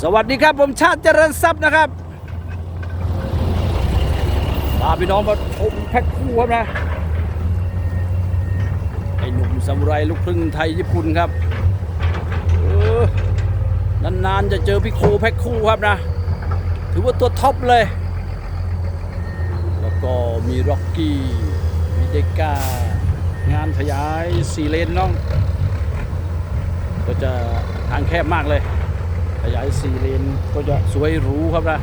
สวัสดีครับผมชาติเจริญทรัพย์นะครับพาพี่น้องมาชมแพ็คคู่ครับนะไอหนุ่มซามูไรลูกครึ่งไทยญี่ปุ่นครับเออนานๆจะเจอพี่โคแพ็คคู่ครับนะ ถือว่าตัวท็อปเลย แล้วก็มีร็อกกี้มีเดก้างานขยายสี่เลนน้อง ก็จะทางแคบมากเลย ขยายสี่เลนก็จะสวยหรูครับนะ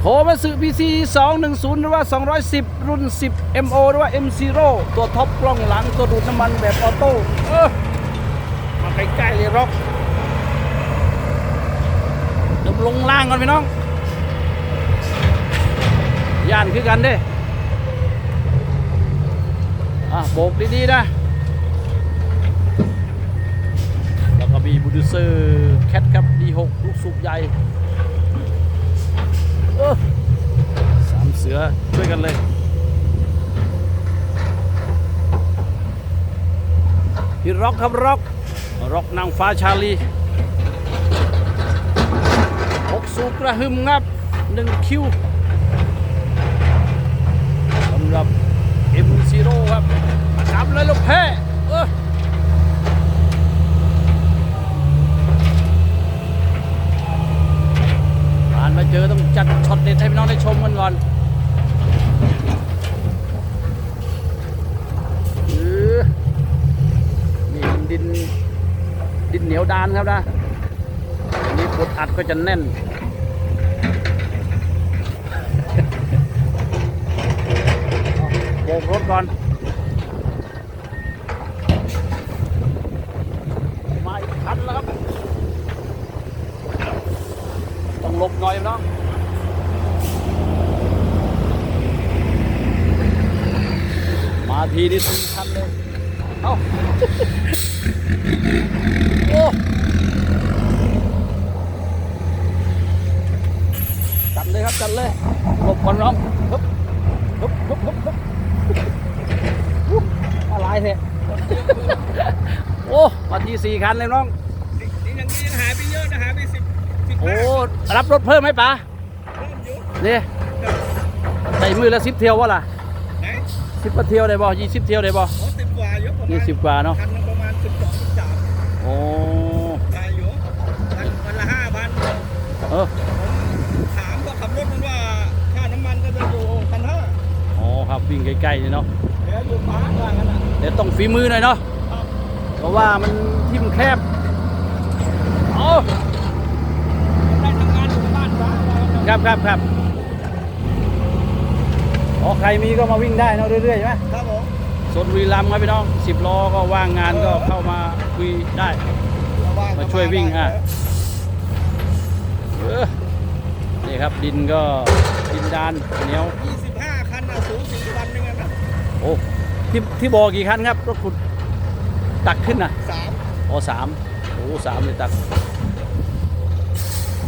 โคมาสึ PC 210 หรือว่า 210 รุ่น 10 MO หรือว่า M0 ตัวท็อปกล้องหลังตัวดูดน้ำมันแบบออโต้เออมาใกล้ๆเลยร็อกเดี๋ยวลงล่างก่อนพี่น้อง ย่านคือกันเด้อะโบกดีๆนะ แล้วก็มีบูดูเซอร์แคทครับ D6 ลูกสูบใหญ่สามเสือช่วยกันเลยพี่ร็อกครับร็อกร็อกนางฟ้าชาลีหกสูบกระหึ่มครับหนึ่งคิวสำหรับ M0 ครับมาจับเลยลูกแพ้เออ ผ่านมาเจอต้องจัดช็อตเด็ดให้พี่น้อง ได้ชมกันก่อนเออนี่มันดินดินเหนียวดานครับนะอันนี้กดอัดก็จะแน่นโบกรถก่อนมาอีกคันแล้วครับ ต้องหลบหน่อยเนาะมา ทีนี้ตีคันเลยเอ้าโอ้จัดเลยครับจัดเลยหลบก่อนน้องฮึบฮึบฮึบฮึบฮึบฮึบอะไรเถอะโอ้มาทีสี่คันเลยน้องนี่ยังยังหายไปเยอะนะหายไปสิบสิบโอ้ห้ารับรถเพิ่มไหมป๋าเริ่มเยอะนี่ใส่มือละสิบเที่ยววะล่ะ ไหนสิบเที่ยวได้บ่ยี่สิบเที่ยวได้บ่โอ้สิบกว่าเยอะประมาณยี่สิบกว่าเนาะคันหนึงประมาณสิบสองสิบสามโอ้ได้อยู่คันวันละห้าพันเออผมถามก็ขับรถมันว่าค่าน้ำมันก็จะอยู่พันห้าอ๋อครับวิ่งใกล้ๆนี่เนาะเดี๋ยวอยู่ป้าว่างั้นอะเดี๋ยวต้องฝีมือหน่อยเนาะครับเพราะว่ามันทิ่มแคบโอ้ได้ทำงานอยู่บ้านป้าว่างั้นครับครับครับ อ๋อใครมีก็มาวิ่งได้เนาะเรื่อยๆใช่ไหมครับผมสวนบุรีรัมย์ครับพี่น้องสิบล้อก็ว่างงานก็เข้ามาคุยได้ระว่างมาช่วยวิ่งอะเออนี่ครับดินก็ดินดานเหนียวยี่สิบห้าคันอะสูงสี่วันหนึงอะนะโอ้ที่ที่บอกกี่คันครับรถขุดตักขึ้นนะสามอ๋อสามโอ้สามเลยตัก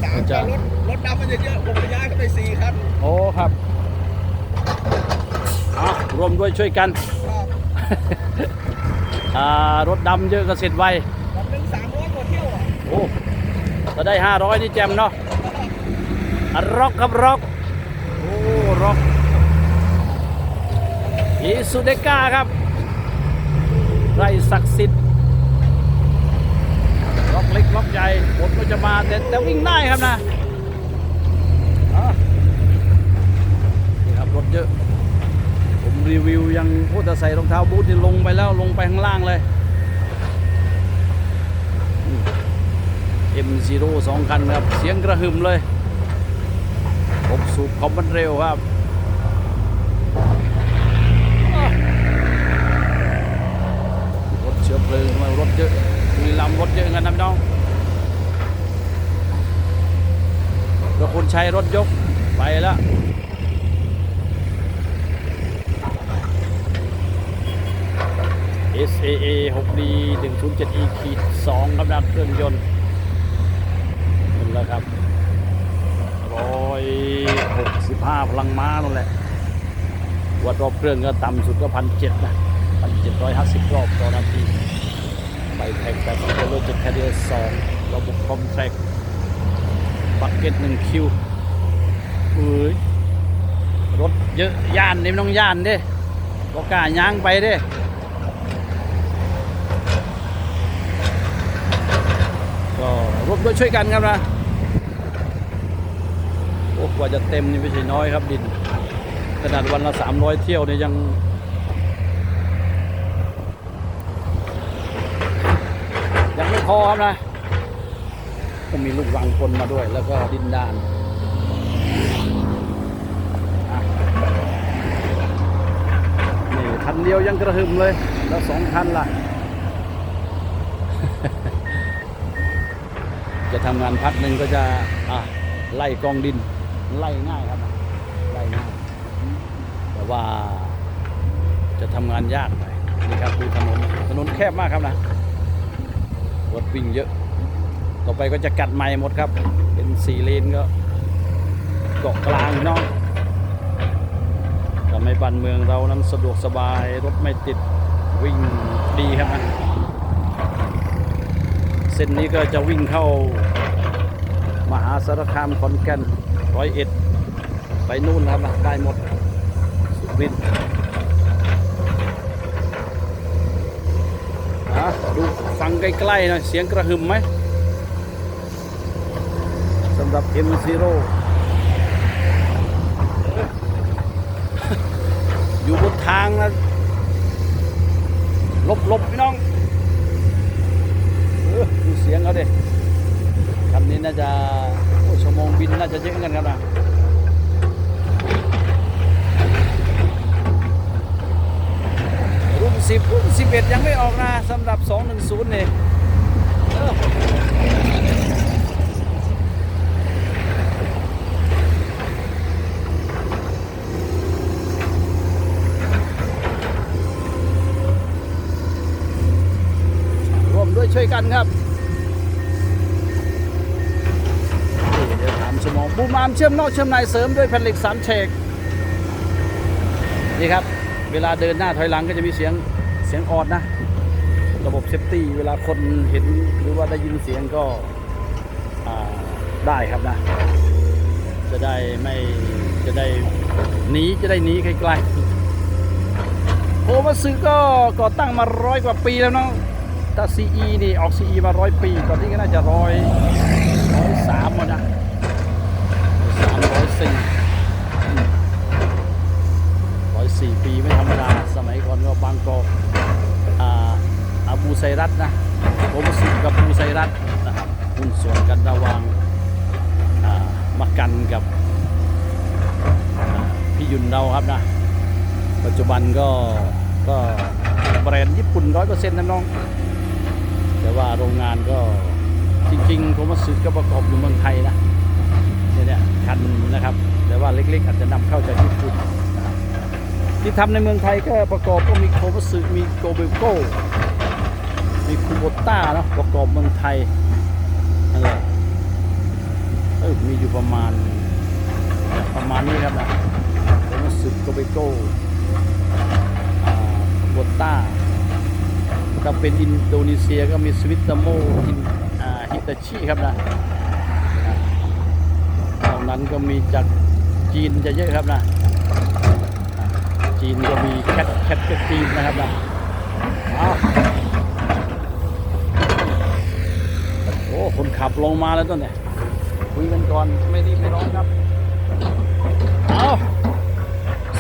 สามจะแต่รถรถดำมันจะเยอะผมไปย้ายก็ไปสี่คันโอ้ครับเอา รวมด้วยช่วยกันรถดำเยอะก็เสร็จไววันหนึ่งสามร้อยกว่าเที่ยวอะโอ้ถ้าได้500นี่แจมเนาะร็อกครับร็อกโอ้ร็อกอีสุเดก้าครับ ไรศักดิ์สิทธิ์ล็อกเล็กล็อกใหญ่ฝนก็จะมาแต่แต่วิ่งได้ครับนะนี่ครับรถเยอะ รีวิวยังพูดแต่ใส่รองเท้าบูทนี่ลงไปแล้วลงไปข้างล่างเลย M0 สองคันครับ เสียงกระหึ่มเลยผมสูบคอมมันเร็วครับรถเชื้อเพลิงมารถเยอะมีลำรถเยอะกันนะพี่น้องแล้วคนใช้รถยกไปแล้ว SAA 6D 107E ขีด2ครับดับเครื่องยนต์นั่นแหละครับ165พลังม้านั่นแหละ วัดรอบเครื่องก็ต่ำสุดก็พันเจ็ดนะพันเจ็ดร้อยห้าสิบรอบต่อนาทีไปแข่งแบบเจโรเจ็ดแคเดียสองระบบคอมแทรคบักเก็ตหนึ่งคิวเอ้ยรถเยอะย่านนี่ไม่ต้องย่านเด้ก็กล้าย่างไปเด้ ร่วมด้วยช่วยกันครับนะโอ้กว่าจะเต็มนี่ไม่ใช่น้อยครับดิน ขนาดวันละ300เที่ยวเนี่ยยังยังไม่พอครับนะก็มีลูกรังคนมาด้วย แล้วก็ดินดานนี่คันเดียวยังกระหึ่มเลย แล้วสองคันล่ะ จะทำงานพักหนึ่งก็จะอะไล่กองดินไล่ง่ายครับไล่ง่ายแต่ว่าจะทำงานยากหน่อยนี่ครับดูถนนถนนแคบมากครับนะรถวิ่งเยอะ ต่อไปก็จะกัดใหม่หมดครับ เป็นสี่เลนก็เกาะกลางพี่น้องทำให้บ้านเมืองเรานั้นสะดวกสบายรถไม่ติดวิ่งดีครับนะ ส้นนี้ก็จะวิ่งเข้ามหาสารคามขอนแก่นร้อยเอ็ดไปนู่นครับได้หมดสุรินทร์อะดูฟังใกล้ๆหน่อยเสียงกระหึ่มไหมสำหรับ M0 อยู่บนทางนะลบๆพี่น้องเออดูเสียงเขาดิคันนี้น่าจะโอ้ชั่วโมงบินน่าจะเยอะเหมือนกันครับนะรุ่น10รุ่น11 ยังไม่ออกนะสำหรับ 210นี่เออร่วมด้วยช่วยกันครับ เดี๋ยวถามงบูมอาร์มเชื่อมนอกเชื่อมในเสริมด้วยแผ่นเหล็กสามเฉกนี่ครับ เวลาเดินหน้าถอยหลังก็จะมีเสียงเสียงออดนะ ระบบเซฟตี้เวลาคนเห็นหรือว่าได้ยินเสียงก็ได้ครับนะ จะได้ไม่จะได้หนีจะได้หนีไกลๆโอมาซึก็ก่อตั้งมาร้อยกว่าปีแล้วเนาะถ้า CE นี่ออก CE มาร้อยปี ตอนนี้ก็น่าจะร้อยร้อยสามหมดนะสามร้อยสี่ ร้อยสี่ปีไม่ธรรมดา สมัยก่อนก็บางกอกอ่าอาบู ไซรัตนะโอมสุกับบูไซรัตนะครับหุ้นส่วนกันระว่างมากันกับพี่ยุนเราครับนะ ปัจจุบันก็ก็แบรนด์ญี่ปุ่นร้อยเปอร์เซ็นต์นะน้อง แต่ว่าโรงงานก็จริงๆโทมัสก็ประกอบอยู่เมืองไทยนะเนี่ยคันนะครับ แต่ว่าเล็กๆ อาจจะนำเข้าจากญี่ปุ่นที่ทำในเมืองไทยก็ประกอบก็มีโคมัสึมีโกเบโก้ มีคูโบต้าเนาะประกอบเมืองไทยนั่นแหละเออมีอยู่ประมาณ ประมาณนี้ครับนะโคมัสึโกเบโก้คูโบต้าถ้าเป็นอินโดนีเซียก็มีสวิตเตอร์โมอินฮิตาชิครับนะอ่าตอนนั้นก็มีจากจีนจะเยอะครับนะ จีนก็มีแคทแคทก็จีนนะครับนะเอาโอ้ คน ขับลงมาแล้วต้นเนี่ยคุยกันก่อนไม่รีบไม่ร้อนครับเอา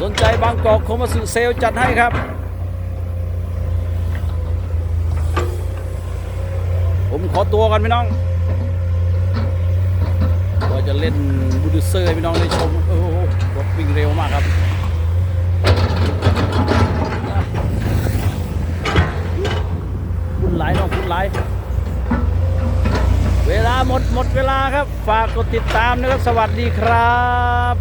สนใจบางกอกโคมาสึเซลจัดให้ครับผมขอตัวกันพี่น้องก็จะเล่นบูดูเซอร์ให้พี่น้องได้ชม โอ้โหรถวิ่งเร็วมากครับคุณหลายน้องคุณหลาย เวลาหมดหมดเวลาครับ ฝากกดติดตามนะครับ สวัสดีครับ